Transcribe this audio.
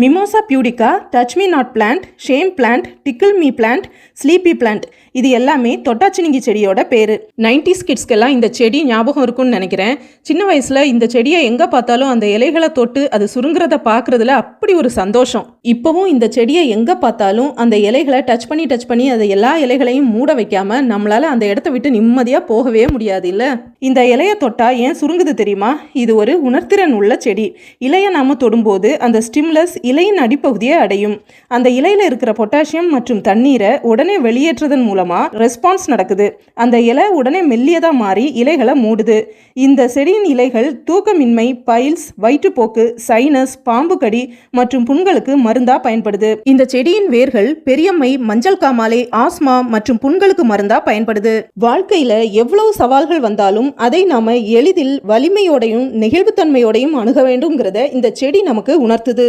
Mimosa pudica touch me not plant shame plant tickle me plant sleepy plant இது எல்லாமே தொட்டாச்சினிங்கி செடியோட பேர். Nineties கிட்ஸ்க்கெல்லாம் இந்த செடி ஞாபகம் இருக்கும்னு நினைக்கிறேன். சின்ன வயசில் இந்த செடியை எங்கே பார்த்தாலும் அந்த இலைகளை தொட்டு அது சுருங்குறத பார்க்குறதுல அப்படி ஒரு சந்தோஷம். இப்போவும் இந்த செடியை எங்கே பார்த்தாலும் அந்த இலைகளை டச் பண்ணி டச் பண்ணி அதை எல்லா இலைகளையும் மூட வைக்காம நம்மளால் அந்த இடத்த விட்டு நிம்மதியாக போகவே முடியாது இல்லை? இந்த இலையை தொட்டா ஏன் சுருங்குது தெரியுமா? இது ஒரு உணர்திறன் உள்ள செடி. இலையை நாம் தொடும்போது அந்த ஸ்டிம்லஸ் இலையின் அடிப்பகுதியை அடையும். அந்த இலையில் இருக்கிற பொட்டாசியம் மற்றும் தண்ணீரை உடனே வெளியேற்றுவதன் மூலமாக ரெஸ்பான்ஸ் நடக்குது. அந்த இலை உடனே மெல்லியதாக மாறி இலைகளை மூடுது. இந்த செடியின் இலைகள் தூக்கமின்மை பைல்ஸ் வயிற்றுப்போக்கு சைனஸ் பாம்பு கடி மற்றும் புண்களுக்கு மருந்தாக பயன்படுது. இந்த செடியின் வேர்கள் பெரியம்மை மஞ்சள் காமாலை ஆஸ்மா மற்றும் புண்களுக்கு மருந்தா பயன்படுது. வாழ்க்கையில எவ்வளவு சவால்கள் வந்தாலும் அதை நாம எளிதில் வலிமையோடையும் நெகிழ்வுத்தன்மையோடையும் அணுக வேண்டும்ங்கிறத இந்த செடி நமக்கு உணர்த்துது.